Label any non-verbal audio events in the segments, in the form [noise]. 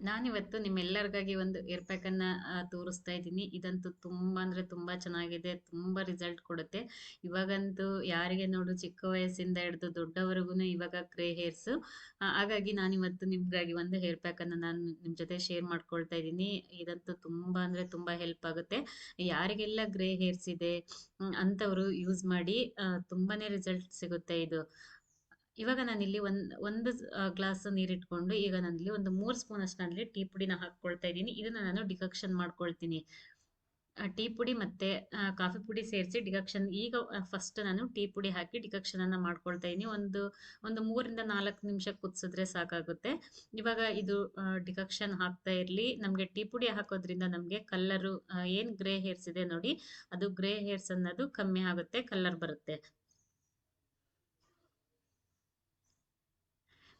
ನಾನಿವತ್ತು ನಿಮ್ಮೆಲ್ಲರಿಗಾಗಿ ಒಂದು ಏರ್ ಪ್ಯಾಕನ್ನ ತೋರಿಸ್ತಾ ಇದ್ದೀನಿ. ಇದಂತೂ ತುಂಬ ಅಂದರೆ ತುಂಬ ಚೆನ್ನಾಗಿದೆ, ತುಂಬ ರಿಸಲ್ಟ್ ಕೊಡುತ್ತೆ. ಇವಾಗಂತೂ ಯಾರಿಗೆ ನೋಡು ಚಿಕ್ಕ ವಯಸ್ಸಿಂದ ಹಿಡಿದು ದೊಡ್ಡವರೆಗೂ ಇವಾಗ ಗ್ರೇ ಹೇರ್ಸು. ಹಾಗಾಗಿ ನಾನಿವತ್ತು ನಿಮಗಾಗಿ ಒಂದು ಹೇರ್ ಪ್ಯಾಕನ್ನು ನಾನು ನಿಮ್ಮ ಜೊತೆ ಶೇರ್ ಮಾಡ್ಕೊಳ್ತಾ ಇದ್ದೀನಿ. ಇದಂತೂ ತುಂಬ ಅಂದರೆ ತುಂಬ ಹೆಲ್ಪ್ ಆಗುತ್ತೆ. ಯಾರಿಗೆಲ್ಲ ಗ್ರೇ ಹೇರ್ಸ್ ಇದೆ ಅಂತವರು ಯೂಸ್ ಮಾಡಿ ತುಂಬಾ ರಿಸಲ್ಟ್ ಸಿಗುತ್ತೆ ಇದು. ಇವಾಗ ನಾನಿಲ್ಲಿ ಒಂದು ಒಂದು ಗ್ಲಾಸ್ ನೀರಿಟ್ಕೊಂಡು ಈಗ ನಾನಿಲ್ಲಿ ಒಂದು ಮೂರು ಸ್ಪೂನ್ ಅಷ್ಟು ನಾನು ಟೀ ಪುಡಿನ ಹಾಕ್ಕೊಳ್ತಾ ಇದ್ದೀನಿ. ಇದನ್ನ ನಾನು ಡಿಕಕ್ಷನ್ ಮಾಡ್ಕೊಳ್ತೀನಿ. ಟೀ ಪುಡಿ ಮತ್ತೆ ಕಾಫಿ ಪುಡಿ ಸೇರಿಸಿ ಡಿಕಕ್ಷನ್ ಈಗ ಫಸ್ಟ್ ನಾನು ಟೀ ಪುಡಿ ಹಾಕಿ ಡಿಕಕ್ಷನ್ ಅನ್ನ ಮಾಡ್ಕೊಳ್ತಾ ಇದ್ದೀನಿ. ಒಂದು ಒಂದು ಮೂರಿಂದ ನಾಲ್ಕು ನಿಮಿಷ ಕುದಿಸಿದ್ರೆ ಸಾಕಾಗುತ್ತೆ. ಇವಾಗ ಇದು ಡಿಕಕ್ಷನ್ ಹಾಕ್ತಾ ಇರಲಿ. ನಮಗೆ ಟೀ ಪುಡಿ ಹಾಕೋದ್ರಿಂದ ನಮಗೆ ಕಲ್ಲರು ಏನು ಗ್ರೇ ಹೇರ್ಸ್ ಇದೆ ನೋಡಿ, ಅದು ಗ್ರೇ ಹೇರ್ಸ್ ಅನ್ನೋದು ಕಮ್ಮಿ ಆಗುತ್ತೆ ಕಲ್ಲರ್ ಬರುತ್ತೆ.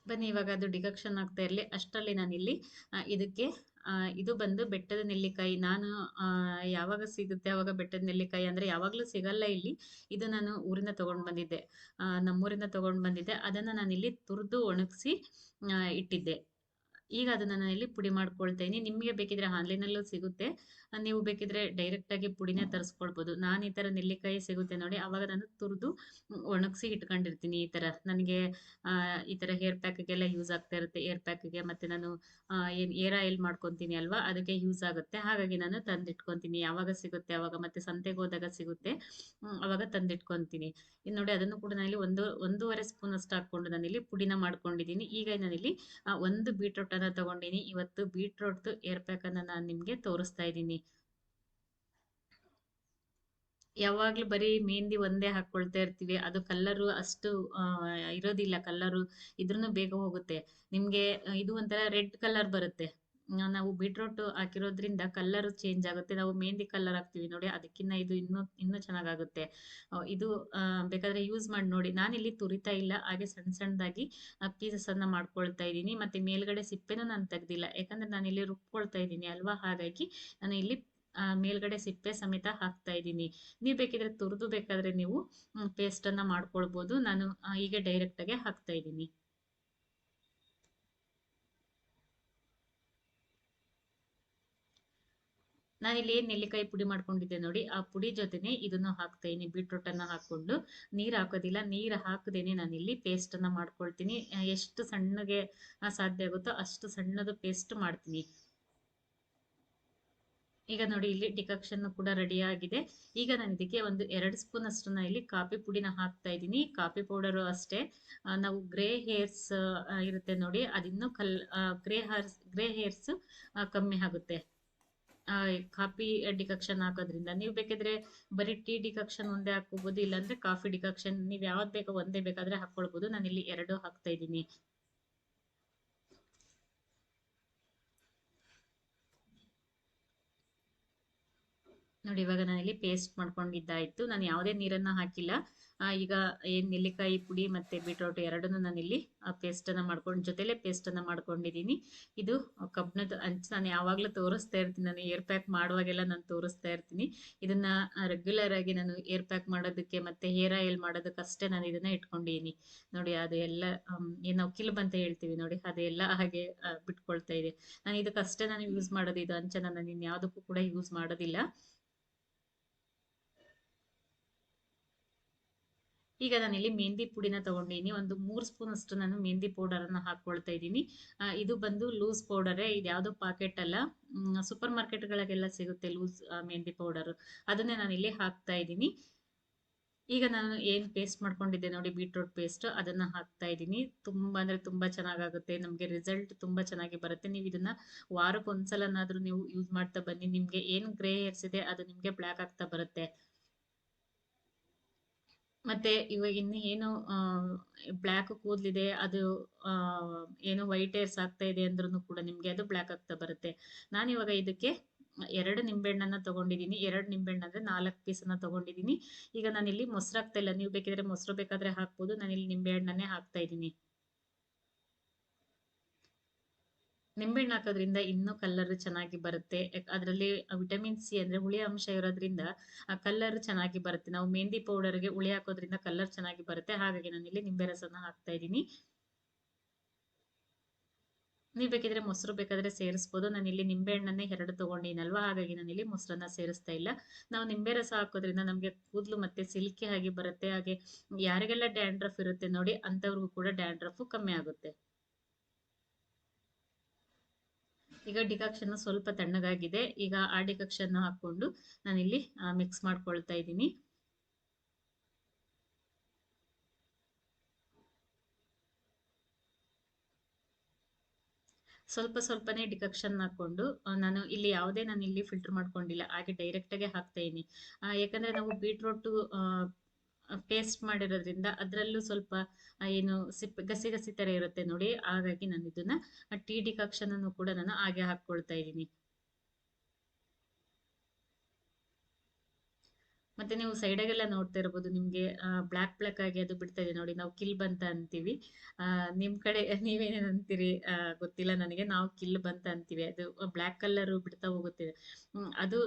ಬನ್ನಿ, ಇವಾಗ ಅದು ಡಿಕಕ್ಷನ್ ಆಗ್ತಾ ಇರಲಿ. ಅಷ್ಟರಲ್ಲಿ ನಾನಿಲ್ಲಿ ಇದಕ್ಕೆ ಇದು ಬಂದು ಬೆಟ್ಟದ ನೆಲ್ಲಿಕಾಯಿ, ನಾನು ಯಾವಾಗ ಸಿಗುತ್ತೆ ಆವಾಗ ಬೆಟ್ಟದ ನೆಲ್ಲಿಕಾಯಿ ಅಂದರೆ ಯಾವಾಗಲೂ ಸಿಗಲ್ಲ ಇಲ್ಲಿ. ಇದು ನಾನು ಊರಿಂದ ತೊಗೊಂಡು ಬಂದಿದ್ದೆ. ನಮ್ಮ ನಮ್ಮೂರಿಂದ ತೊಗೊಂಡು ಬಂದಿದ್ದೆ. ಅದನ್ನು ನಾನಿಲ್ಲಿ ತುರಿದು ಒಣಗಿಸಿ ಇಟ್ಟಿದ್ದೆ. ಈಗ ಅದನ್ನು ನಾನು ಇಲ್ಲಿ ಪುಡಿ ಮಾಡ್ಕೊಳ್ತೀನಿ ನಿಮಗೆ ಬೇಕಿದ್ರೆ ಆನ್ಲೈನಲ್ಲೂ ಸಿಗುತ್ತೆ. ನೀವು ಬೇಕಿದ್ರೆ ಡೈರೆಕ್ಟಾಗಿ ಪುಡಿನ ತರಿಸ್ಕೊಳ್ಬೋದು. ನಾನು ಈ ಥರ ನೆಲ್ಲಿಕಾಯಿ ಸಿಗುತ್ತೆ ನೋಡಿ, ಅವಾಗ ನಾನು ತುರಿದು ಒಣಗಿಸಿ ಇಟ್ಕೊಂಡಿರ್ತೀನಿ ಈ ಥರ ನನಗೆ ಈ ಥರ ಹೇರ್ ಪ್ಯಾಕ್ಗೆಲ್ಲ ಯೂಸ್ ಆಗ್ತಾ ಇರುತ್ತೆ. ಏರ್ ಪ್ಯಾಕ್ಗೆ ಮತ್ತು ನಾನು ಏನು ಏರ್ ಆಯಿಲ್ ಮಾಡ್ಕೊತೀನಿ ಅಲ್ವಾ, ಅದಕ್ಕೆ ಯೂಸ್ ಆಗುತ್ತೆ. ಹಾಗಾಗಿ ನಾನು ತಂದಿಟ್ಕೊತೀನಿ. ಯಾವಾಗ ಸಿಗುತ್ತೆ ಆವಾಗ ಮತ್ತೆ ಸಂತೆಗೆ ಹೋದಾಗ ಸಿಗುತ್ತೆ. ಅವಾಗ ತಂದಿಟ್ಕೊಂತೀನಿ. ಇನ್ನು ನೋಡಿ, ಅದನ್ನು ಕೂಡ ನಾನಿಲ್ಲಿ ಒಂದು, ಒಂದೂವರೆ ಸ್ಪೂನ್ ಅಷ್ಟು ಹಾಕ್ಕೊಂಡು ನಾನಿಲ್ಲಿ ಪುಡಿನ ಮಾಡ್ಕೊಂಡಿದ್ದೀನಿ. ಈಗ ನಾನಿಲ್ಲಿ ಒಂದು ಒಂದು ಅನ್ನ ತಗೊಂಡಿನಿ. ಇವತ್ತು ಬೀಟ್ರೋಟ್ದು ಏರ್ ಪ್ಯಾಕನ್ನು ನಾನು ನಿಮಗೆ ತೋರಿಸ್ತಾ ಇದ್ದೀನಿ. ಯಾವಾಗಲೂ ಬರೀ ಮೆಹಂದಿ ಒಂದೇ ಹಾಕ್ಕೊಳ್ತಾ ಇರ್ತೀವಿ. ಅದು ಕಲ್ಲರು ಅಷ್ಟು ಇರೋದಿಲ್ಲ. ಕಲ್ಲರು ಇದ್ರೂ ಬೇಗ ಹೋಗುತ್ತೆ. ನಿಮಗೆ ಇದು ಒಂಥರ ರೆಡ್ ಕಲರ್ ಬರುತ್ತೆ. ನಾವು ಬೀಟ್ರೋಟ್ ಹಾಕಿರೋದ್ರಿಂದ ಕಲ್ಲರು ಚೇಂಜ್ ಆಗುತ್ತೆ. ನಾವು ಮೆಹಂದಿ ಕಲರ್ ಹಾಕ್ತೀವಿ ನೋಡಿ ಅದಕ್ಕಿಂತ ಇದು ಇನ್ನೂ ಇನ್ನೂ ಚೆನ್ನಾಗಾಗುತ್ತೆ. ಇದು ಬೇಕಾದ್ರೆ ಯೂಸ್ ಮಾಡಿ ನೋಡಿ. ನಾನಿಲ್ಲಿ ತುರಿತಾ ಇಲ್ಲ. ಹಾಗೆ ಸಣ್ಣ ಸಣ್ಣದಾಗಿ ಪೀಸಸನ್ನು ಮಾಡ್ಕೊಳ್ತಾ ಇದ್ದೀನಿ. ಮತ್ತೆ ಮೇಲ್ಗಡೆ ಸಿಪ್ಪೆನೂ ನಾನು ತೆಗ್ದಿಲ್ಲ. ಯಾಕಂದರೆ ನಾನಿಲ್ಲಿ ರುಬ್ಕೊಳ್ತಾ ಇದ್ದೀನಿ ಅಲ್ವಾ? ಹಾಗಾಗಿ ನಾನು ಇಲ್ಲಿ ಮೇಲ್ಗಡೆ ಸಿಪ್ಪೆ ಸಮೇತ ಹಾಕ್ತಾ ಇದ್ದೀನಿ. ನೀವು ಬೇಕಿದ್ರೆ ತುರಿದು ಬೇಕಾದ್ರೆ ನೀವು ಪೇಸ್ಟನ್ನು ಮಾಡ್ಕೊಳ್ಬೋದು. ನಾನು ಹೀಗೆ ಡೈರೆಕ್ಟ್ ಆಗಿ ಹಾಕ್ತಾ ಇದ್ದೀನಿ. ನಾನಿಲ್ಲಿ ಏನು ನೆಲ್ಲಿಕಾಯಿ ಪುಡಿ ಮಾಡ್ಕೊಂಡಿದ್ದೆ ನೋಡಿ ಆ ಪುಡಿ ಜೊತೆನೆ ಇದನ್ನು ಹಾಕ್ತಾ ಇದೀನಿ ಬೀಟ್ರೂಟ್ ಅನ್ನ ಹಾಕೊಂಡು ನೀರ್ ಹಾಕೋದಿಲ್ಲ. ನೀರ್ ಹಾಕದೇನೆ ನಾನಿಲ್ಲಿ ಪೇಸ್ಟನ್ನು ಮಾಡ್ಕೊಳ್ತೀನಿ. ಆ, ಎಷ್ಟು ಸಣ್ಣಗೆ ಸಾಧ್ಯ ಆಗುತ್ತೋ ಅಷ್ಟು ಸಣ್ಣದು ಪೇಸ್ಟ್ ಮಾಡ್ತೀನಿ. ಈಗ ನೋಡಿ ಇಲ್ಲಿ ಡಿಕಕ್ಷನ್ ಕೂಡ ರೆಡಿ ಆಗಿದೆ. ಈಗ ನಾನು ಇದಕ್ಕೆ ಒಂದು ಎರಡು ಸ್ಪೂನ್ ಅಷ್ಟು ನಾನು ಇಲ್ಲಿ ಕಾಫಿ ಪುಡಿನ ಹಾಕ್ತಾ ಇದ್ದೀನಿ. ಕಾಫಿ ಪೌಡರು ಅಷ್ಟೇ. ನಾವು ಗ್ರೇ ಹೇರ್ಸ್ ಇರುತ್ತೆ ನೋಡಿ. ಅದಿನ್ನೂ ಕಲ್ ಗ್ರೇ ಹೇರ್ಸ್ ಗ್ರೇ ಹೇರ್ಸ್ ಕಮ್ಮಿ ಆಗುತ್ತೆ. ಕಾಫಿ ಡಿಕಕ್ಷನ್ ಹಾಕೋದ್ರಿಂದ. ನೀವು ಬೇಕಿದ್ರೆ ಬರೀ ಟೀ ಡಿಕಕ್ಷನ್ ಒಂದೇ ಹಾಕೋಬಹುದು ಇಲ್ಲಾಂದ್ರೆ ಕಾಫಿ ಡಿಕಕ್ಷನ್, ನೀವು ಯಾವ್ದು ಬೇಕೋ ಒಂದೇ ಬೇಕಾದ್ರೆ ಹಾಕೊಳ್ಬಹುದು ನಾನು ಇಲ್ಲಿ ಎರಡು ಹಾಕ್ತಾ ಇದ್ದೀನಿ. ನೋಡಿ, ಇವಾಗ ನಾನಿಲ್ಲಿ ಪೇಸ್ಟ್ ಮಾಡ್ಕೊಂಡಿದ್ದಾಯ್ತು. ನಾನು ಯಾವುದೇ ನೀರನ್ನು ಹಾಕಿಲ್ಲ. ಈಗ ಏನು ನೆಲ್ಲಿಕಾಯಿ ಪುಡಿ ಮತ್ತು ಬೀಟ್ರೋಟ್ ಎರಡನ್ನೂ ನಾನಿಲ್ಲಿ ಪೇಸ್ಟನ್ನು ಮಾಡ್ಕೊಂಡು, ಜೊತೆಲೇ ಪೇಸ್ಟನ್ನು ಮಾಡ್ಕೊಂಡಿದ್ದೀನಿ ಇದು ಕಬ್ಬಿಣದ ಅಂಚು. ನಾನು ಯಾವಾಗಲೂ ತೋರಿಸ್ತಾ ಇರ್ತೀನಿ. ನಾನು ಏರ್ ಪ್ಯಾಕ್ ಮಾಡುವಾಗೆಲ್ಲ ನಾನು ತೋರಿಸ್ತಾ ಇರ್ತೀನಿ. ಇದನ್ನು ರೆಗ್ಯುಲರ್ ಆಗಿ ನಾನು ಏರ್ ಪ್ಯಾಕ್ ಮಾಡೋದಕ್ಕೆ ಮತ್ತು ಹೇರ್ ಆಯಿಲ್ ಮಾಡೋದಕ್ಕಷ್ಟೇ ನಾನು ಇದನ್ನು ಇಟ್ಕೊಂಡಿದ್ದೀನಿ ನೋಡಿ, ಅದು ಎಲ್ಲ ಏನು ನಾವು ಕಿಲ್ಬ್ ಅಂತ ಹೇಳ್ತೀವಿ ನೋಡಿ ಅದೆಲ್ಲ ಹಾಗೆ ಬಿಟ್ಕೊಳ್ತಾ ಇದೆ. ನಾನು ಇದಕ್ಕಷ್ಟೇ ನಾನು ಯೂಸ್ ಮಾಡೋದು. ಇದು ಅಂಚನ ನಾನು ಇನ್ಯಾವುದಕ್ಕೂ ಕೂಡ ಯೂಸ್ ಮಾಡೋದಿಲ್ಲ. ಈಗ ನಾನಿಲ್ಲಿ ಮೆಹಂದಿ ಪುಡಿನ ತಗೊಂಡಿನಿ. ಒಂದು ಮೂರು ಸ್ಪೂನ್ ಅಷ್ಟು ನಾನು ಮೆಹಂದಿ ಅನ್ನ ಹಾಕೊಳ್ತಾ ಇದ್ದೀನಿ. ಇದು ಬಂದು ಲೂಸ್ ಪೌಡರೇ ಇದು ಯಾವುದೋ ಪಾಕೆಟ್ ಅಲ್ಲ. ಸೂಪರ್ ಮಾರ್ಕೆಟ್ಗಳಿಗೆಲ್ಲ ಸಿಗುತ್ತೆ ಲೂಸ್ ಮೆಹಂದಿ ಪೌಡರ್ ಅದನ್ನೇ ನಾನಿಲ್ಲಿ ಹಾಕ್ತಾ ಇದ್ದೀನಿ. ಈಗ ನಾನು ಏನು ಪೇಸ್ಟ್ ಮಾಡ್ಕೊಂಡಿದ್ದೆ ನೋಡಿ ಬೀಟ್ರೂಟ್ ಪೇಸ್ಟ್ ಅದನ್ನ ಹಾಕ್ತಾ ಇದ್ದೀನಿ. ತುಂಬಾ ಅಂದ್ರೆ ತುಂಬಾ ಚೆನ್ನಾಗಾಗುತ್ತೆ. ನಮಗೆ ರಿಸಲ್ಟ್ ತುಂಬಾ ಚೆನ್ನಾಗಿ ಬರುತ್ತೆ. ನೀವು ಇದನ್ನ ವಾರಕ್ಕೆ ಒಂದ್ಸಲನಾದರೂ ನೀವು ಯೂಸ್ ಮಾಡ್ತಾ ಬನ್ನಿ. ನಿಮಗೆ ಏನು ಗ್ರೇ ಹೇರ್ಸ್ ಇದೆ, ಅದು ನಿಮಗೆ ಬ್ಲ್ಯಾಕ್ ಆಗ್ತಾ ಬರುತ್ತೆ. ಮತ್ತೆ ಇವಾಗ ಇನ್ನು ಏನು ಬ್ಲ್ಯಾಕ್ ಕೂದಲಿದೆ, ಅದು ಏನು ವೈಟ್ ಹೇರ್ಸ್ ಆಗ್ತಾ ಇದೆ ಅಂದ್ರೂ ಕೂಡ ನಿಮಗೆ ಅದು ಬ್ಲ್ಯಾಕ್ ಆಗ್ತಾ ಬರುತ್ತೆ. ನಾನು ಇವಾಗ ಇದಕ್ಕೆ ಎರಡು ನಿಂಬೆಹಣ್ಣನ್ನ ತಗೊಂಡಿದ್ದೀನಿ ಎರಡು ನಿಂಬೆಹಣ್ಣು ಅಂದರೆ ನಾಲ್ಕು ಪೀಸನ್ನ ತಗೊಂಡಿದ್ದೀನಿ ಈಗ ನಾನಿಲ್ಲಿ ಮೊಸರು ಹಾಕ್ತಾ ಇಲ್ಲ. ನೀವು ಬೇಕಿದ್ರೆ ಮೊಸರು ಬೇಕಾದರೆ ಹಾಕ್ಬೋದು. ನಾನಿಲ್ಲಿ ನಿಂಬೆಹಣ್ಣನ್ನೇ ಹಾಕ್ತಾ ಇದ್ದೀನಿ ನಿಂಬೆಹಣ್ಣು ಹಾಕೋದ್ರಿಂದ ಇನ್ನೂ ಕಲರ್ ಚೆನ್ನಾಗಿ ಬರುತ್ತೆ. ಅದರಲ್ಲಿ ವಿಟಮಿನ್ ಸಿ ಅಂದರೆ ಹುಳಿ ಅಂಶ ಇರೋದ್ರಿಂದ ಆ ಕಲರ್ ಚೆನ್ನಾಗಿ ಬರುತ್ತೆ. ನಾವು ಮೆಹಂದಿ ಪೌಡರ್ಗೆ ಹುಳಿ ಹಾಕೋದ್ರಿಂದ ಕಲರ್ ಚೆನ್ನಾಗಿ ಬರುತ್ತೆ. ಹಾಗಾಗಿ ನಾನು ಇಲ್ಲಿ ನಿಂಬೆ ರಸನ ಹಾಕ್ತಾ ಇದ್ದೀನಿ. ನೀವು ಬೇಕಿದ್ರೆ ಮೊಸರು ಬೇಕಾದ್ರೆ ಸೇರಿಸ್ಬೋದು. ನಾನು ಇಲ್ಲಿ ನಿಂಬೆ ಹಣ್ಣನ್ನೇ ಎರಡು ತೊಗೊಂಡಿನಲ್ವಾ? ಹಾಗಾಗಿ ನಾನು ಇಲ್ಲಿ ಮೊಸರನ್ನ ಸೇರಿಸ್ತಾ ಇಲ್ಲ. ನಾವು ನಿಂಬೆ ರಸ ಹಾಕೋದ್ರಿಂದ ನಮಗೆ ಕೂದಲು ಮತ್ತೆ ಸಿಲ್ಕಿ ಆಗಿ ಬರುತ್ತೆ. ಹಾಗೆ ಯಾರಿಗೆಲ್ಲ ಡ್ಯಾಂಡ್ರಫ್ ಇರುತ್ತೆ ನೋಡಿ, ಅಂಥವ್ರಿಗೂ ಕೂಡ ಡ್ಯಾಂಡ್ರಫ್ ಕಮ್ಮಿ ಆಗುತ್ತೆ. ಈಗ ಡಿಕಾಕ್ಷನ್ ಸ್ವಲ್ಪ ತಣ್ಣಗಾಗಿದೆ. ಈಗ ಆ ಡಿಕಾಕ್ಷನ್ ಹಾಕೊಂಡು ನಾನಿಲ್ಲಿ ಮಿಕ್ಸ್ ಮಾಡ್ಕೊಳ್ತಾ ಇದ್ದೀನಿ. ಸ್ವಲ್ಪ ಸ್ವಲ್ಪನೇ ಡಿಕಕ್ಷನ್ ಹಾಕೊಂಡು ನಾನು ಇಲ್ಲಿ ಯಾವುದೇ ನಾನು ಇಲ್ಲಿ ಫಿಲ್ಟರ್ ಮಾಡ್ಕೊಂಡಿಲ್ಲ. ಹಾಗೆ ಡೈರೆಕ್ಟಾಗೆ ಹಾಕ್ತಾ ಇದ್ದೀನಿ. ಯಾಕಂದ್ರೆ ನಾವು ಬೀಟ್ರೋಟು ಪೇಸ್ಟ್ ಮಾಡಿರೋದ್ರಿಂದ ಅದರಲ್ಲೂ ಸ್ವಲ್ಪ ಏನು ಸಿಪ್ಪೆ, ಗಸಿ ಗಸಿ ಥರ ಇರುತ್ತೆ ನೋಡಿ. ಹಾಗಾಗಿ ನಾನು ಇದನ್ನು ಟೀ ಡಿಕಾಕ್ಷನನ್ನು ಕೂಡ ನಾನು ಹಾಗೆ ಹಾಕ್ಕೊಳ್ತಾ ಇದ್ದೀನಿ. ಮತ್ತೆ ನೀವು ಸೈಡಾಗೆಲ್ಲ ನೋಡ್ತಾ ಇರ್ಬೋದು, ನಿಮಗೆ ಬ್ಲ್ಯಾಕ್ ಬ್ಲ್ಯಾಕ್ ಆಗಿ ಅದು ಬಿಡ್ತಾ ಇದೆ ನೋಡಿ, ನಾವು ಕಿಲ್ ಬಂತ ಅಂತೀವಿ. ನಿಮ್ಮ ಕಡೆ [laughs] ನೀವೇನೇನು ಅಂತೀರಿ? ಗೊತ್ತಿಲ್ಲ ನನಗೆ, ನಾವು ಕಿಲ್ ಬಂತ ಅಂತೀವಿ. ಅದು ಬ್ಲ್ಯಾಕ್ ಕಲರ್ ಬಿಡ್ತಾ ಹೋಗುತ್ತೆ. ಅದು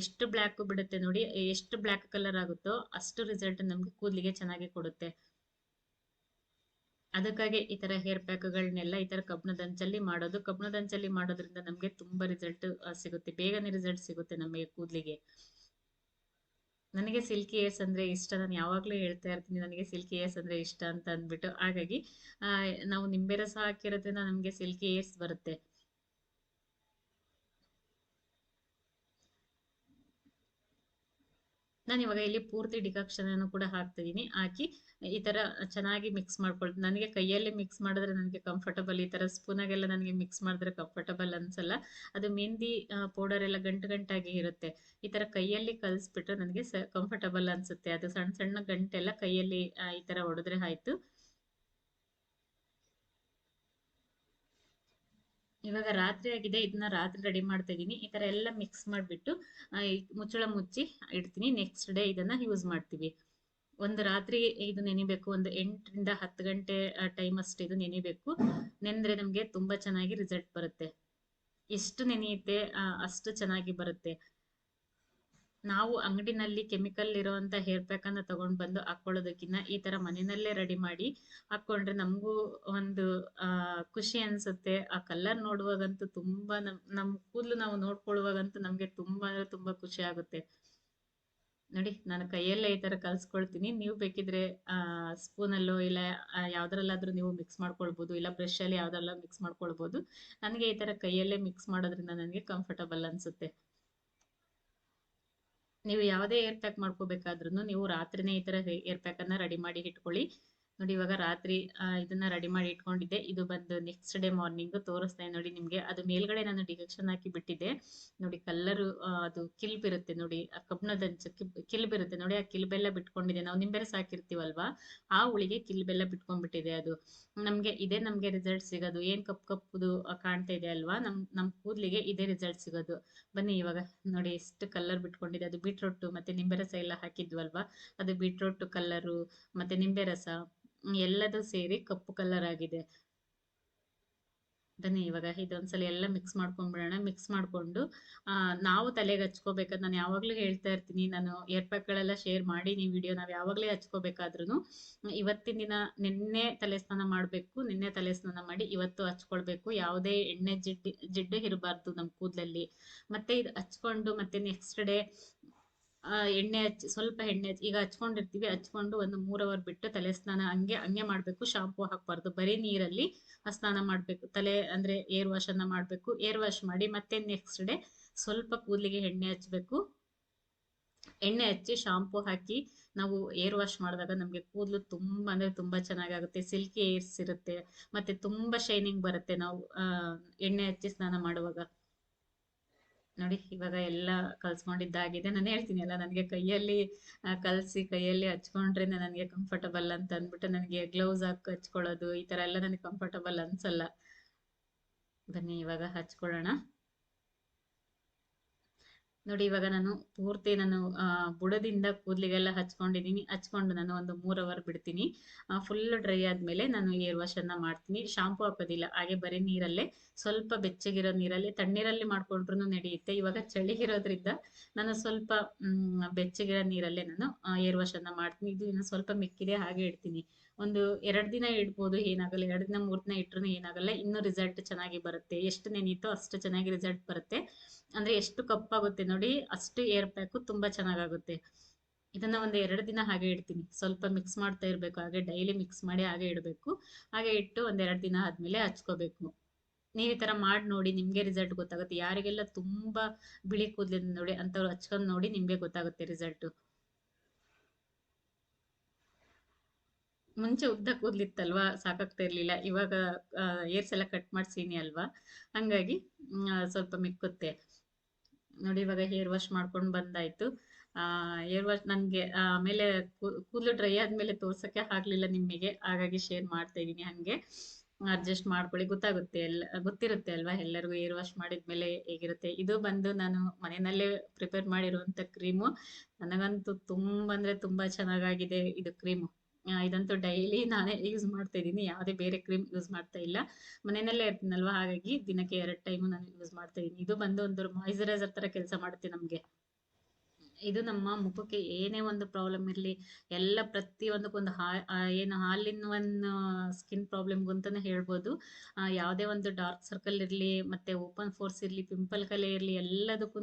ಎಷ್ಟು ಬ್ಲ್ಯಾಕ್ ಬಿಡುತ್ತೆ ನೋಡಿ, ಎಷ್ಟು ಬ್ಲ್ಯಾಕ್ ಕಲರ್ ಆಗುತ್ತೋ ಅಷ್ಟು ರಿಸಲ್ಟ್ ನಮಗೆ ಕೂದಲಿಗೆ ಚೆನ್ನಾಗಿ ಕೊಡುತ್ತೆ. ಅದಕ್ಕಾಗಿ ಈ ತರ ಹೇರ್ ಪ್ಯಾಕ್ಗಳನ್ನೆಲ್ಲ ಈ ತರ ಕಬ್ಬಣದಂಚಲ್ಲಿ ಮಾಡೋದು ಕಬ್ಬಣದಂಚಲ್ಲಿ ಮಾಡೋದ್ರಿಂದ ನಮಗೆ ತುಂಬಾ ರಿಸಲ್ಟ್ ಸಿಗುತ್ತೆ. ಬೇಗನೆ ರಿಸಲ್ಟ್ ಸಿಗುತ್ತೆ ನಮಗೆ ಕೂದಲಿಗೆ. ನನಗೆ ಸಿಲ್ಕಿ ಏರ್ಸ್ ಅಂದರೆ ಇಷ್ಟ, ನಾನು ಯಾವಾಗಲೂ ಹೇಳ್ತಾ ಇರ್ತೀನಿ ನನಗೆ ಸಿಲ್ಕಿ ಏರ್ಸ್ ಅಂದರೆ ಇಷ್ಟ ಅಂತ ಅಂದ್ಬಿಟ್ಟು. ಹಾಗಾಗಿ ನಾವು ನಿಂಬೆ ರಸ ಹಾಕಿರೋದ್ರಿಂದ ನಮಗೆ ಸಿಲ್ಕಿ ಏರ್ಸ್ ಬರುತ್ತೆ. ನಾನು ಇವಾಗ ಇಲ್ಲಿ ಪೂರ್ತಿ ಡಿಕಾಕ್ಷನ್ ಅನ್ನು ಕೂಡ ಹಾಕ್ತಿದ್ದೀನಿ ಹಾಕಿ ಈ ತರ ಚೆನ್ನಾಗಿ ಮಿಕ್ಸ್ ಮಾಡ್ಕೊಳ್ತೀನಿ ನನಗೆ ಕೈಯಲ್ಲಿ ಮಿಕ್ಸ್ ಮಾಡಿದ್ರೆ ನನಗೆ ಕಂಫರ್ಟಬಲ್ ಈ ತರ ಸ್ಪೂನಾಗೆಲ್ಲ ನನಗೆ ಮಿಕ್ಸ್ ಮಾಡಿದ್ರೆ ಕಂಫರ್ಟಬಲ್ ಅನ್ಸಲ್ಲ. ಅದು ಮೆಹಂದಿ ಪೌಡರ್ ಎಲ್ಲ ಗಂಟು ಗಂಟಾಗಿ ಇರುತ್ತೆ. ಈ ತರ ಕೈಯಲ್ಲಿ ಕಲಿಸ್ಬಿಟ್ರೆ ನನಗೆ ಕಂಫರ್ಟಬಲ್ ಅನ್ಸುತ್ತೆ. ಅದು ಸಣ್ಣ ಸಣ್ಣ ಗಂಟೆಲ್ಲ ಕೈಯಲ್ಲಿ ಈ ತರ ಹೊಡೆದ್ರೆ ಆಯ್ತು. ಇವಾಗ ರಾತ್ರಿ ಆಗಿದೆ ಇದನ್ನ ರಾತ್ರಿ ರೆಡಿ ಮಾಡ್ತಾ ಇದ್ದೀನಿ ಈ ತರ ಎಲ್ಲ ಮಿಕ್ಸ್ ಮಾಡಿಬಿಟ್ಟು ಮುಚ್ಚಳ ಮುಚ್ಚಿ ಇಡ್ತೀನಿ. ನೆಕ್ಸ್ಟ್ ಡೇ ಇದನ್ನ ಯೂಸ್ ಮಾಡ್ತೀವಿ. ಒಂದು ರಾತ್ರಿ ಇದು ನೆನಿಬೇಕು, ಒಂದು ಎಂಟರಿಂದ ಹತ್ತು ಗಂಟೆ ಟೈಮ್ ಅಷ್ಟು ಇದು ನೆನಿಬೇಕು. ನೆನೆದ್ರೆ ನಮಗೆ ತುಂಬಾ ಚೆನ್ನಾಗಿ ರಿಸಲ್ಟ್ ಬರುತ್ತೆ. ಎಷ್ಟು ನೆನೆಯುತ್ತೆ ಅಷ್ಟು ಚೆನ್ನಾಗಿ ಬರುತ್ತೆ. ನಾವು ಅಂಗಡಿನಲ್ಲಿ ಕೆಮಿಕಲ್ ಇರುವಂತ ಹೇರ್ ಪ್ಯಾಕ್ ಅನ್ನ ತಗೊಂಡ್ ಬಂದು ಹಾಕೊಳ್ಳೋದಕ್ಕಿಂತ ಈ ತರ ಮನೆಯಲ್ಲೇ ರೆಡಿ ಮಾಡಿ ಹಾಕೊಂಡ್ರೆ ನಮಗೂ ಒಂದು ಖುಷಿ ಅನ್ಸುತ್ತೆ. ಆ ಕಲರ್ ನೋಡುವಾಗಂತೂ ತುಂಬಾ ನಮ್ ಕೂದಲು ನಾವು ನೋಡ್ಕೊಳ್ಳುವಾಗಂತೂ ನಮ್ಗೆ ತುಂಬಾ ಅಂದ್ರೆ ತುಂಬಾ ಖುಷಿ ಆಗುತ್ತೆ. ನೋಡಿ, ನಾನು ಕೈಯಲ್ಲೇ ಈ ತರ ಕಲ್ಸ್ಕೊಳ್ತೀನಿ. ನೀವು ಬೇಕಿದ್ರೆ ಸ್ಪೂನಲ್ಲೋ ಇಲ್ಲ ಯಾವ್ದ್ರಲ್ಲಾದ್ರೂ ನೀವು ಮಿಕ್ಸ್ ಮಾಡ್ಕೊಳ್ಬೋದು, ಇಲ್ಲ ಬ್ರಷ್ ಅಲ್ಲಿ ಯಾವ್ದ್ರಲ್ಲ ಮಿಕ್ಸ್ ಮಾಡ್ಕೊಳ್ಬೋದು. ನನಗೆ ಈ ತರ ಕೈಯಲ್ಲೇ ಮಿಕ್ಸ್ ಮಾಡೋದ್ರಿಂದ ನನಗೆ ಕಂಫರ್ಟಬಲ್ ಅನ್ಸುತ್ತೆ. ನೀವು ಯಾವುದೇ ಏರ್ ಪ್ಯಾಕ್ ಮಾಡ್ಕೋಬೇಕಾದ್ರೂ ನೀವು ರಾತ್ರಿನೇ ಈ ತರ ಏರ್ ಅನ್ನ ರೆಡಿ ಮಾಡಿ ಇಟ್ಕೊಳ್ಳಿ. ನೋಡಿ ಇವಾಗ ರಾತ್ರಿ ಇದನ್ನ ರೆಡಿ ಮಾಡಿ ಇಟ್ಕೊಂಡಿದ್ದೆ. ಇದು ಬಂದು ನೆಕ್ಸ್ಟ್ ಡೇ ಮಾರ್ನಿಂಗ್ ತೋರಿಸ್ತಾ ನೋಡಿ ನಿಮ್ಗೆ. ಅದು ಮೇಲ್ಗಡೆ ನಾನು ಡಿಕಕ್ಷನ್ ಹಾಕಿ ಬಿಟ್ಟಿದ್ದೆ. ನೋಡಿ ಕಲ್ಲರು ಅದು ಕಿಲ್ಬಿರುತ್ತೆ ನೋಡಿ, ಆ ಕಬ್ಣದ ಕಿಲ್ಬ್ ಇರುತ್ತೆ ನೋಡಿ, ಆ ಕಿಲ್ಬೆಲ್ಲ ಬಿಟ್ಕೊಂಡಿದೆ ನಾವು ನಿಂಬೆರೆ ಸಾಕಿರ್ತೀವಲ್ವಾ? ಆ ಹುಳಿಗೆ ಕಿಲ್ಬೆಲ್ಲ ಬಿಟ್ಕೊಂಡ್ಬಿಟ್ಟಿದೆ ಅದು. ನಮ್ಗೆ ಇದೇ ನಮ್ಗೆ ರಿಸಲ್ಟ್ ಸಿಗೋದು. ಏನ್ ಕಪ್ ಕಪ್ಪುದು ಕಾಣ್ತಾ ಇದೆ ಅಲ್ವಾ? ನಮ್ ನಮ್ ಕೂದಲಿಗೆ ಇದೇ ರಿಸಲ್ಟ್ ಸಿಗೋದು. ಬನ್ನಿ ಇವಾಗ ನೋಡಿ ಎಷ್ಟು ಕಲರ್ ಬಿಟ್ಕೊಂಡಿದೆ. ಅದು ಬೀಟ್ರೋಟ್ ಮತ್ತೆ ನಿಂಬೆ ರಸ ಎಲ್ಲ ಹಾಕಿದ್ವಲ್ವಾ? ಅದು ಬೀಟ್ರೋಟ್ ಕಲ್ಲರು ಮತ್ತೆ ನಿಂಬೆ ರಸ. ಎಲ್ಲದೂ ಸೇರಿ ಕಪ್ಪು ಕಲರ್ ಆಗಿದೆ. ಬನ್ನಿ, ಇವಾಗ ಇದೊಂದ್ಸಲ ಎಲ್ಲ ಮಿಕ್ಸ್ ಮಾಡ್ಕೊಂಡ್ಬಿಡೋಣ ಮಿಕ್ಸ್ ಮಾಡ್ಕೊಂಡು ನಾವು ತಲೆಗೆ ಹಚ್ಕೋಬೇಕಾದ್ ನಾನು ಯಾವಾಗಲೂ ಹೇಳ್ತಾ ಇರ್ತೀನಿ. ನಾನು ಏರ್ ಪ್ಯಾಕ್ಗಳೆಲ್ಲ ಶೇರ್ ಮಾಡಿ ನೀವು ವಿಡಿಯೋ ನಾವು ಯಾವಾಗಲೇ ಹಚ್ಕೋಬೇಕಾದ್ರೂ ಇವತ್ತಿನ ದಿನ ನಿನ್ನೆ ತಲೆ ಸ್ನಾನ ಮಾಡಬೇಕು, ನಿನ್ನೆ ತಲೆ ಸ್ನಾನ ಮಾಡಿ ಇವತ್ತು ಹಚ್ಕೊಳ್ಬೇಕು. ಯಾವುದೇ ಎಣ್ಣೆ ಜಿಡ್ಡು ಜಿಡ್ಡು ಇರಬಾರ್ದು ನಮ್ಮ ಕೂದಲಲ್ಲಿ. ಮತ್ತೆ ಇದು ಹಚ್ಕೊಂಡು ಮತ್ತೆ ನೆಕ್ಸ್ಟ್ ಡೇ ಎಣ್ಣೆ ಹಚ್ಚಿ, ಸ್ವಲ್ಪ ಎಣ್ಣೆ ಹಚ್ಚಿ, ಈಗ ಹಚ್ಕೊಂಡಿರ್ತೀವಿ, ಹಚ್ಕೊಂಡು ಒಂದು ಮೂರ್ ಅವರ್ ಬಿಟ್ಟು ತಲೆ ಸ್ನಾನ ಹಂಗೆ ಹಂಗೆ ಮಾಡಬೇಕು. ಶಾಂಪು ಹಾಕಬಾರ್ದು. ಬರೀ ನೀರಲ್ಲಿ ಸ್ನಾನ ಮಾಡಬೇಕು. ತಲೆ ಅಂದ್ರೆ ಏರ್ ವಾಶ್ ಅನ್ನ ಮಾಡಬೇಕು. ಏರ್ ವಾಶ್ ಮಾಡಿ ಮತ್ತೆ ನೆಕ್ಸ್ಟ್ ಡೇ ಸ್ವಲ್ಪ ಕೂದಲಿಗೆ ಎಣ್ಣೆ ಹಚ್ಚಬೇಕು ಎಣ್ಣೆ ಹಚ್ಚಿ ಶಾಂಪೂ ಹಾಕಿ ನಾವು ಏರ್ ವಾಶ್ ಮಾಡಿದಾಗ ನಮಗೆ ಕೂದಲು ತುಂಬಾ, ಅಂದ್ರೆ ತುಂಬಾ ಚೆನ್ನಾಗಾಗುತ್ತೆ. ಸಿಲ್ಕಿ ಏರ್ಸ್ ಇರುತ್ತೆ. ಮತ್ತೆ ತುಂಬಾ ಶೈನಿಂಗ್ ಬರುತ್ತೆ ನಾವು ಎಣ್ಣೆ ಹಚ್ಚಿ ಸ್ನಾನ ಮಾಡುವಾಗ. ನೋಡಿ, ಇವಾಗ ಎಲ್ಲ ಕಲ್ಸ್ಕೊಂಡಿದ್ದಾಗಿದೆ. ನಾನು ಹೇಳ್ತೀನಿ ಅಲ್ಲ, ನನಗೆ ಕೈಯಲ್ಲಿ ಕಲಸಿ ಕೈಯಲ್ಲಿ ಹಚ್ಕೊಂಡ್ರೆ ನನಗೆ ಕಂಫರ್ಟಬಲ್ ಅಂತ ಅಂದ್ಬಿಟ್ಟು ನನಗೆ ಗ್ಲೌಸ್ ಹಾಕಿ ಹಚ್ಕೊಳ್ಳೋದು, ಈ ಥರ ಎಲ್ಲ ನನಗೆ ಕಂಫರ್ಟಬಲ್ ಅನ್ಸಲ್ಲ. ಬನ್ನಿ, ಇವಾಗ ಹಚ್ಕೊಳ್ಳೋಣ. ನೋಡಿ, ಇವಾಗ ನಾನು ಪೂರ್ತಿ ನಾನು ಬುಡದಿಂದ ಕೂದಲಿಗೆಲ್ಲ ಹಚ್ಕೊಂಡಿದ್ದೀನಿ. ಹಚ್ಕೊಂಡು ನಾನು ಒಂದು ಮೂರು ಅವರ್ ಬಿಡ್ತೀನಿ. ಫುಲ್ ಡ್ರೈ ಆದ್ಮೇಲೆ ನಾನು ಏರ್ ವಾಶ್ ಅನ್ನ ಮಾಡ್ತೀನಿ. ಶಾಂಪು ಹಾಕೋದಿಲ್ಲ. ಹಾಗೆ ಬರೀ ನೀರಲ್ಲೇ, ಸ್ವಲ್ಪ ಬೆಚ್ಚಗಿರೋ ನೀರಲ್ಲಿ, ತಣ್ಣೀರಲ್ಲಿ ಮಾಡ್ಕೊಂಡ್ರು ನಡೆಯುತ್ತೆ. ಇವಾಗ ಚಳಿ ಇರೋದ್ರಿಂದ ನಾನು ಸ್ವಲ್ಪ ಬೆಚ್ಚಗಿರೋ ನೀರಲ್ಲೇ ನಾನು ಏರ್ ವಾಶ್ ಅನ್ನ ಮಾಡ್ತೀನಿ. ಇದು ಇನ್ನು ಸ್ವಲ್ಪ ಮಿಕ್ಕಿದೆ ಹಾಗೆ ಇಡ್ತೀನಿ. ಒಂದು ಎರಡು ದಿನ ಇಡ್ಬೋದು ಏನಾಗಲ್ಲ, ಎರಡು ದಿನ ಮೂರು ದಿನ ಇಟ್ರೂ ಏನಾಗಲ್ಲ, ಇನ್ನೂ ರಿಸಲ್ಟ್ ಚೆನ್ನಾಗಿ ಬರುತ್ತೆ. ಎಷ್ಟು ನೆನೀತೋ ಅಷ್ಟು ಚೆನ್ನಾಗಿ ರಿಸಲ್ಟ್ ಬರುತ್ತೆ. ಅಂದರೆ ಎಷ್ಟು ಕಪ್ಪಾಗುತ್ತೆ ನೋಡಿ, ಅಷ್ಟು ಏರ್ ಪ್ಯಾಕು ತುಂಬ ಚೆನ್ನಾಗಾಗುತ್ತೆ. ಇದನ್ನು ಒಂದು ಎರಡು ದಿನ ಹಾಗೆ ಇಡ್ತೀನಿ. ಸ್ವಲ್ಪ ಮಿಕ್ಸ್ ಮಾಡ್ತಾ ಇರಬೇಕು, ಹಾಗೆ ಡೈಲಿ ಮಿಕ್ಸ್ ಮಾಡಿ ಹಾಗೆ ಇಡಬೇಕು. ಹಾಗೆ ಇಟ್ಟು ಒಂದೆರಡು ದಿನ ಆದಮೇಲೆ ಹಚ್ಕೋಬೇಕು. ನೀವು ಈ ಥರ ಮಾಡಿ ನೋಡಿ, ನಿಮಗೆ ರಿಸಲ್ಟ್ ಗೊತ್ತಾಗುತ್ತೆ. ಯಾರಿಗೆಲ್ಲ ತುಂಬ ಬಿಳಿ ಕೂದಲಿಂದ ನೋಡಿ ಅಂಥವ್ರು ಹಚ್ಕೊಂಡು ನೋಡಿ ನಿಮಗೆ ಗೊತ್ತಾಗುತ್ತೆ ರಿಸಲ್ಟು ಮುಂಚೆ ಉದ್ದ ಕೂದಲಿತ್ತಲ್ವಾ? ಸಾಕಾಗ್ತಾ ಇರಲಿಲ್ಲ. ಇವಾಗ ಏರ್ಸ್ ಎಲ್ಲ ಕಟ್ ಮಾಡ್ಸೀನಿ ಅಲ್ವಾ? ಹಂಗಾಗಿ ಸ್ವಲ್ಪ ಮಿಕ್ಕುತ್ತೆ. ನೋಡಿ, ಇವಾಗ ಹೇರ್ ವಾಶ್ ಮಾಡ್ಕೊಂಡು ಬಂದಾಯ್ತು. ಹೇರ್ ವಾಶ್ ನನಗೆ ಆಮೇಲೆ ಕೂದಲು ಡ್ರೈ ಆದ್ಮೇಲೆ ತೋರ್ಸಕ್ಕೆ ಆಗ್ಲಿಲ್ಲ ನಿಮಗೆ ಹಾಗಾಗಿ ಶೇರ್ ಮಾಡ್ತಾ ಇದ್ದೀನಿ ಹಂಗೆ. ಅಡ್ಜಸ್ಟ್ ಮಾಡ್ಕೊಳ್ಳಿ. ಗೊತ್ತಾಗುತ್ತೆ ಎಲ್ಲ, ಗೊತ್ತಿರುತ್ತೆ ಅಲ್ವಾ? ಎಲ್ಲರಿಗೂ ಏರ್ ವಾಶ್ ಮಾಡಿದ್ಮೇಲೆ ಹೇಗಿರುತ್ತೆ? ಇದು ಬಂದು ನಾನು ಮನೆಯಲ್ಲೇ ಪ್ರಿಪೇರ್ ಮಾಡಿರುವಂತ ಕ್ರೀಮು. ನನಗಂತೂ ತುಂಬ, ಅಂದ್ರೆ ತುಂಬಾ ಚೆನ್ನಾಗಾಗಿದೆ ಇದು ಕ್ರೀಮು. ಇದಂತೂ ಡೈಲಿ ನಾನೇ ಯೂಸ್ ಮಾಡ್ತಾ ಇದ್ದೀನಿ. ಯಾವುದೇ ಬೇರೆ ಕ್ರೀಮ್ ಯೂಸ್ ಮಾಡ್ತಾ ಇಲ್ಲ. ಮನೆಯಲ್ಲೇ ಇರ್ತೀನಲ್ವ? ಹಾಗಾಗಿ ದಿನಕ್ಕೆ ಎರಡು ಟೈಮು ನಾನು ಯೂಸ್ ಮಾಡ್ತಾ ಇದ್ದೀನಿ. ಇದು ಬಂದು ಒಂದು ಮಾಯಿಶ್ಚರೈಸರ್ ತರ ಕೆಲಸ ಮಾಡುತ್ತೆ ನಮಗೆ. ಇದು ನಮ್ಮ ಮುಖಕ್ಕೆ ಏನೇ ಒಂದು ಪ್ರಾಬ್ಲಮ್ ಇರಲಿ, ಎಲ್ಲ ಪ್ರತಿಯೊಂದಕ್ಕೊಂದು ಹಾ ಏನು ಹಾಲಿನ ಒಂದು ಸ್ಕಿನ್ ಪ್ರಾಬ್ಲಮ್ಗೂ ಅಂತಲೇ ಹೇಳ್ಬೋದು. ಯಾವುದೇ ಒಂದು ಡಾರ್ಕ್ ಸರ್ಕಲ್ ಇರಲಿ, ಮತ್ತು ಓಪನ್ ಫೋರ್ಸ್ ಇರಲಿ ಪಿಂಪಲ್ ಕಲೆ ಇರಲಿ ಎಲ್ಲದಕ್ಕೂ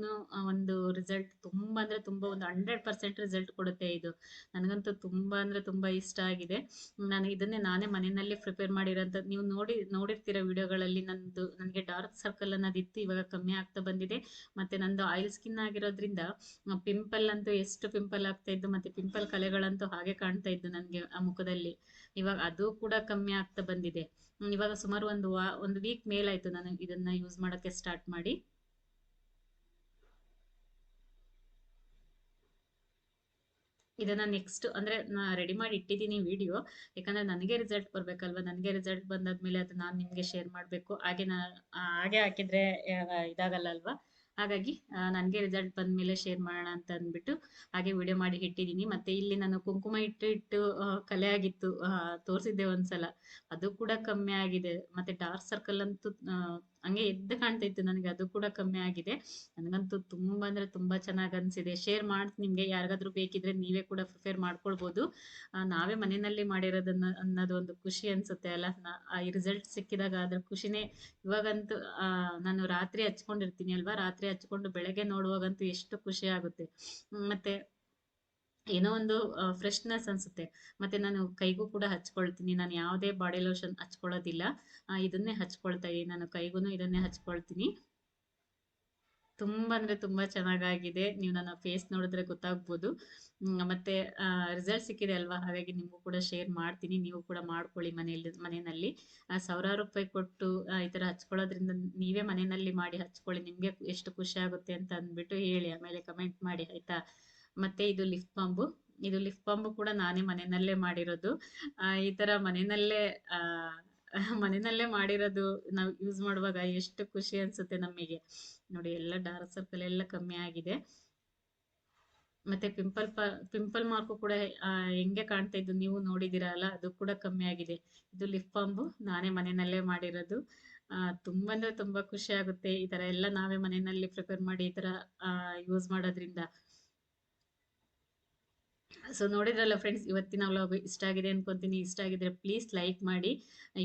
ಒಂದು ರಿಸಲ್ಟ್ ತುಂಬ ಅಂದರೆ ತುಂಬ ಒಂದು ಹಂಡ್ರೆಡ್ ಪರ್ಸೆಂಟ್ ರಿಸಲ್ಟ್ ಕೊಡುತ್ತೆ ಇದು. ನನಗಂತೂ ತುಂಬ ಅಂದರೆ ತುಂಬ ಇಷ್ಟ ಆಗಿದೆ. ನಾನು ಇದನ್ನೇ ನಾನೇ ಮನೆಯಲ್ಲಿ ಪ್ರಿಪೇರ್ ಮಾಡಿರೋಂಥ, ನೀವು ನೋಡಿ, ನೋಡಿರ್ತೀರ ವಿಡಿಯೋಗಳಲ್ಲಿ ನಂದು, ನನಗೆ ಡಾರ್ಕ್ ಸರ್ಕಲ್ ಅನ್ನೋದಿತ್ತು, ಇವಾಗ ಕಮ್ಮಿ ಆಗ್ತಾ ಬಂದಿದೆ. ಮತ್ತು ನಂದು ಆಯಿಲ್ ಸ್ಕಿನ್ ಆಗಿರೋದ್ರಿಂದ ಪಿಂಪ್ ಪಿಂಪಲ್ ಅಂತೂ ಎಷ್ಟು ಪಿಂಪಲ್ ಆಗ್ತಾ ಇದ್ದು ಮತ್ತೆ ಪಿಂಪಲ್ ಕಲೆಗಳಂತೂ ಹಾಗೆ ಕಾಣ್ತಾ ಇದ್ದು ನನಗೆ ಆ ಮುಖದಲ್ಲಿ. ಇವಾಗ ಅದು ಕೂಡ ಕಮ್ಮಿ ಆಗ್ತಾ ಬಂದಿದೆ. ಇವಾಗ ಸುಮಾರು ಒಂದು ವಾ, ಒಂದು ವೀಕ್ ಮೇಲಾಯ್ತು ನಾನು ಇದನ್ನ ಯೂಸ್ ಮಾಡೋಕೆ ಸ್ಟಾರ್ಟ್ ಮಾಡಿ. ಇದನ್ನ ನೆಕ್ಸ್ಟ್ ಅಂದ್ರೆ ನಾ ರೆಡಿ ಮಾಡಿ ಇಟ್ಟಿದ್ದೀನಿ ವಿಡಿಯೋ ಯಾಕಂದ್ರೆ ನನಗೆ ರಿಸಲ್ಟ್ ಬರ್ಬೇಕಲ್ವಾ? ನನಗೆ ರಿಸಲ್ಟ್ ಬಂದಾದ್ಮೇಲೆ ಅದು ನಾನು ನಿಮಗೆ ಶೇರ್ ಮಾಡಬೇಕು. ಹಾಗೆ ನಾ, ಹಾಗೆ ಹಾಕಿದ್ರೆ ಇದಾಗಲ್ಲ ಅಲ್ವಾ? ಹಾಗಾಗಿ ನನಗೆ ರಿಸಲ್ಟ್ ಬಂದ ಮೇಲೆ ಶೇರ್ ಮಾಡೋಣ ಅಂತ ಅಂದ್ಬಿಟ್ಟು ಹಾಗೆ ವಿಡಿಯೋ ಮಾಡಿ ಇಟ್ಟಿದ್ದೀನಿ. ಮತ್ತೆ ಇಲ್ಲಿ ನಾನು ಕುಂಕುಮ ಇಟ್ಟು ಇಟ್ಟು ಕಲೆ ಆಗಿತ್ತು ತೋರಿಸಿದ್ದೆ ಒಂದ್ಸಲ. ಅದು ಕೂಡ ಕಮ್ಮಿ ಆಗಿದೆ. ಮತ್ತೆ ಡಾರ್ಕ್ ಸರ್ಕಲ್ ಅಂತೂ ಹಂಗೆ ಎದ್ದು ಕಾಣ್ತಾ ಇತ್ತು ನನಗೆ, ಅದು ಕೂಡ ಕಮ್ಮಿ ಆಗಿದೆ. ನನಗಂತೂ ತುಂಬ ಅಂದರೆ ತುಂಬ ಚೆನ್ನಾಗಿ ಅನಿಸಿದೆ. ಶೇರ್ ಮಾಡಿ, ನಿಮಗೆ ಯಾರಿಗಾದ್ರೂ ಬೇಕಿದ್ರೆ ನೀವೇ ಕೂಡ ಪ್ರಿಫೇರ್ ಮಾಡ್ಕೊಳ್ಬೋದು. ನಾವೇ ಮನೆಯಲ್ಲಿ ಮಾಡಿರೋದನ್ನ ಅನ್ನೋದು ಒಂದು ಖುಷಿ ಅನಿಸುತ್ತೆ ಅಲ್ಲ? ಈ ರಿಸಲ್ಟ್ ಸಿಕ್ಕಿದಾಗ ಅದ್ರ ಖುಷಿನೇ ಇವಾಗಂತೂ ನಾನು ರಾತ್ರಿ ಹಚ್ಕೊಂಡಿರ್ತೀನಿ ಅಲ್ವಾ? ರಾತ್ರಿ ಹಚ್ಕೊಂಡು ಬೆಳಗ್ಗೆ ನೋಡುವಾಗಂತೂ ಎಷ್ಟು ಖುಷಿ ಆಗುತ್ತೆ. ಮತ್ತು ಏನೋ ಒಂದು ಫ್ರೆಶ್ನೆಸ್ ಅನ್ಸುತ್ತೆ. ಮತ್ತೆ ನಾನು ಕೈಗೂ ಕೂಡ ಹಚ್ಕೊಳ್ತೀನಿ. ನಾನು ಯಾವುದೇ ಬಾಡಿ ಲೋಷನ್ ಹಚ್ಕೊಳ್ಳೋದಿಲ್ಲ. ಇದನ್ನೇ ಹಚ್ಕೊಳ್ತಾ ಇದ್ದೀನಿ ನಾನು ಕೈಗೂ ಇದನ್ನೇ ಹಚ್ಕೊಳ್ತೀನಿ. ತುಂಬಾ ಅಂದ್ರೆ ತುಂಬಾ ಚೆನ್ನಾಗಾಗಿದೆ. ನೀವು ನನ್ನ ಫೇಸ್ ನೋಡಿದ್ರೆ ಗೊತ್ತಾಗ್ಬೋದು. ಮತ್ತೆ ರಿಸಲ್ಟ್ ಸಿಕ್ಕಿದೆ ಅಲ್ವಾ? ಹಾಗಾಗಿ ನಿಮಗೂ ಕೂಡ ಶೇರ್ ಮಾಡ್ತೀನಿ. ನೀವು ಕೂಡ ಮಾಡ್ಕೊಳ್ಳಿ ಮನೆಯಲ್ಲಿ ಮನೆಯಲ್ಲಿ. ಸಾವಿರಾರು ರೂಪಾಯಿ ಕೊಟ್ಟು ಈ ತರ ಹಚ್ಕೊಳ್ಳೋದ್ರಿಂದ ನೀವೇ ಮನೆಯಲ್ಲಿ ಮಾಡಿ ಹಚ್ಕೊಳ್ಳಿ. ನಿಮಗೆ ಎಷ್ಟು ಖುಷಿ ಆಗುತ್ತೆ ಅಂತ ಅಂದ್ಬಿಟ್ಟು ಹೇಳಿ. ಆಮೇಲೆ ಕಮೆಂಟ್ ಮಾಡಿ, ಆಯಿತಾ? ಮತ್ತು ಇದು ಲಿಫ್ಟ್ ಬಾಂಬು. ಇದು ಲಿಫ್ಟ್ ಬಾಂಬು ಕೂಡ ನಾನೇ ಮನೆಯಲ್ಲೇ ಮಾಡಿರೋದು. ಈ ತರ ಮನೆಯಲ್ಲೇ ಮನೆಯಲ್ಲೇ ಮಾಡಿರೋದು ನಾವು ಯೂಸ್ ಮಾಡುವಾಗ ಎಷ್ಟು ಖುಷಿ ಅನ್ಸುತ್ತೆ ನಮಗೆ. ನೋಡಿ, ಎಲ್ಲ ಡಾರ್ಕ್ ಸರ್ಕಲ್ ಎಲ್ಲ ಕಮ್ಮಿ ಆಗಿದೆ. ಮತ್ತೆ ಪಿಂಪಲ್ ಪಿಂಪಲ್ ಮಾರ್ಕು ಕೂಡ ಹೆಂಗೆ ಕಾಣ್ತಾ ಇದ್ದು ನೀವು ನೋಡಿದಿರಲ್ಲ ಅದು ಕೂಡ ಕಮ್ಮಿ ಆಗಿದೆ. ಇದು ಲಿಫ್ಟ್ ಬಾಂಬು, ನಾನೇ ಮನೆಯಲ್ಲೇ ಮಾಡಿರೋದು. ತುಂಬಾ ಅಂದ್ರೆ ತುಂಬಾ ಖುಷಿ ಆಗುತ್ತೆ. ಈ ತರ ಎಲ್ಲ ನಾವೇ ಮನೆಯಲ್ಲಿ ಪ್ರಿಪೇರ್ ಮಾಡಿ ಈ ತರ ಯೂಸ್ ಮಾಡೋದ್ರಿಂದ. ಸೊ ನೋಡಿದ್ರಲ್ಲ ಫ್ರೆಂಡ್ಸ್ ಇವತ್ತಿನ ವ್ಲಾಗ್ ಇಷ್ಟ ಆಗಿದೆ ಅನ್ಕೊಂತೀನಿ. ಇಷ್ಟ ಆಗಿದ್ರೆ ಪ್ಲೀಸ್ ಲೈಕ್ ಮಾಡಿ.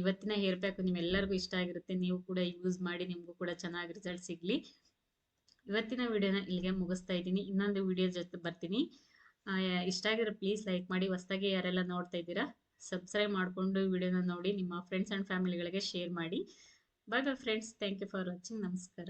ಇವತ್ತಿನ ಹೇರ್ ಪ್ಯಾಕ್ ನಿಮ್ಮೆಲ್ಲರಿಗೂ ಇಷ್ಟ ಆಗಿರುತ್ತೆ. ನೀವು ಕೂಡ ಯೂಸ್ ಮಾಡಿ, ನಿಮಗೂ ಕೂಡ ಚೆನ್ನಾಗಿ ರಿಸಲ್ಟ್ ಸಿಗಲಿ. ಇವತ್ತಿನ ವಿಡಿಯೋನ ಇಲ್ಲಿಗೆ ಮುಗಿಸ್ತಾ ಇದ್ದೀನಿ. ಇನ್ನೊಂದು ವಿಡಿಯೋ ಜೊತೆ ಬರ್ತೀನಿ. ಇಷ್ಟ ಆಗಿದ್ರೆ ಪ್ಲೀಸ್ ಲೈಕ್ ಮಾಡಿ. ಹೊಸ್ದಾಗಿ ಯಾರೆಲ್ಲ ನೋಡ್ತಾ ಇದ್ದೀರಾ ಸಬ್ಸ್ಕ್ರೈಬ್ ಮಾಡಿಕೊಂಡು ವಿಡಿಯೋನ ನೋಡಿ, ನಿಮ್ಮ ಫ್ರೆಂಡ್ಸ್ ಆ್ಯಂಡ್ ಫ್ಯಾಮಿಲಿಗಳಿಗೆ ಶೇರ್ ಮಾಡಿ. Bye bye friends thank you for watching ನಮಸ್ಕಾರ.